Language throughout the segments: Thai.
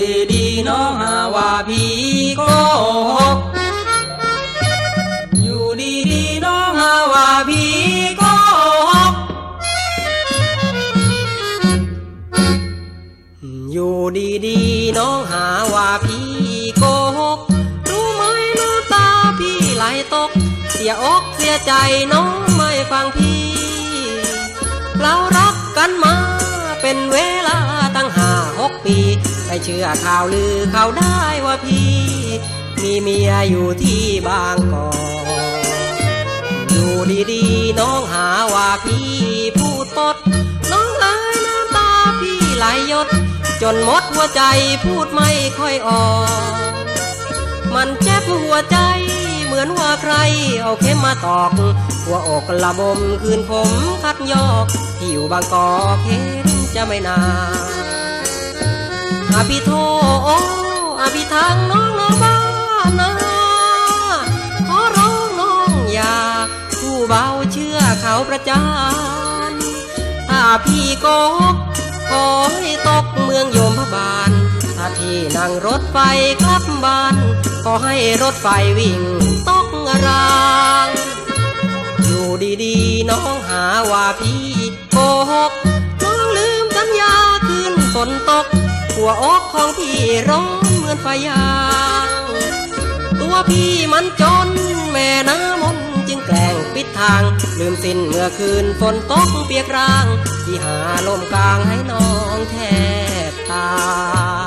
ดีดีน้องหาว่าพี่โกหกอยู่ดีๆน้องหาว่าพี่โกหกอยู่ดีๆน้องหาว่าพี่โกหกรู้ไหมน้ำตาพี่ไหลตก เสียอกเสียใจน้อง ปีไม่เชื่อข่าวลือเขาได้ว่าพี่ มีเมียอยู่ที่บางกอกอยู่ดีๆน้องหาว่าพี่พูดปด น้องเอ้ยน้ำตาพี่ไหลยด จนหมดหัวใจพูดไม่ค่อยออก มันเจ็บหัวใจเหมือนว่าใครเอาเข็มมาตอก หัวอกละบมคืนผมคัดยอก ที่อยู่บางกอกเห็นจะไม่นาน อาพี่โทอาพี่ทางน้องน้อบ้านนะขอร้องน้องอย่าผู้เบาเชื่อเขาประจานถ้าพี่โกกขอให้ตกเมืองโยมพบาลถ้าพี่นั่งรถไฟกลับบ้านขอให้รถไฟวิ่งตกราง อยู่ดีๆน้องหาว่าพี่ หัวอกของพี่ร้อนเหมือนไฟยางตัวพี่มันจนแม่น้ำมนจึงแกล้งปิดทาง ลืมสิ้นเมื่อคืนฝนตกเปียกราง ที่หาลมกลางให้น้องแทบตาย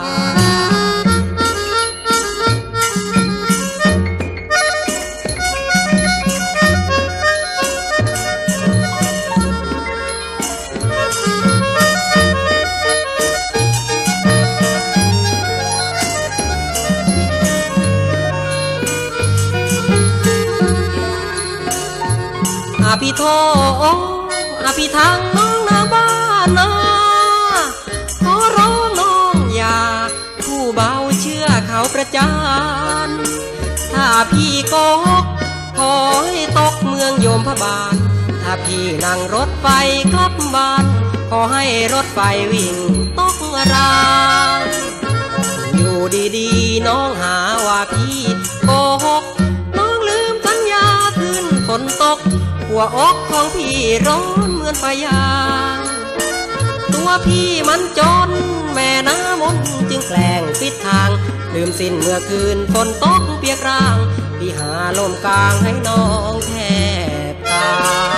พี่โทอาพี่ทางน้องนาบ้านนาขอร้องน้องอย่าผู้เบาเชื่อเขาประจาน ถ้าพี่กกขอให้ตกเมืองโยมพบาล ถ้าพี่นั่งรถไฟกลับบ้าน ขอให้รถไฟวิ่งตกราง อยู่ดีๆ น้องหาว่าพี่โกห หัวอกของพี่ร้อนเหมือนไฟยางตัวพี่มันจนแม่น้ำมนจึงแกล้งปิดทาง ลืมสิ้นเมื่อคืนฝนตกเปียกร่าง พี่หาลมกลางให้น้องแทบตาย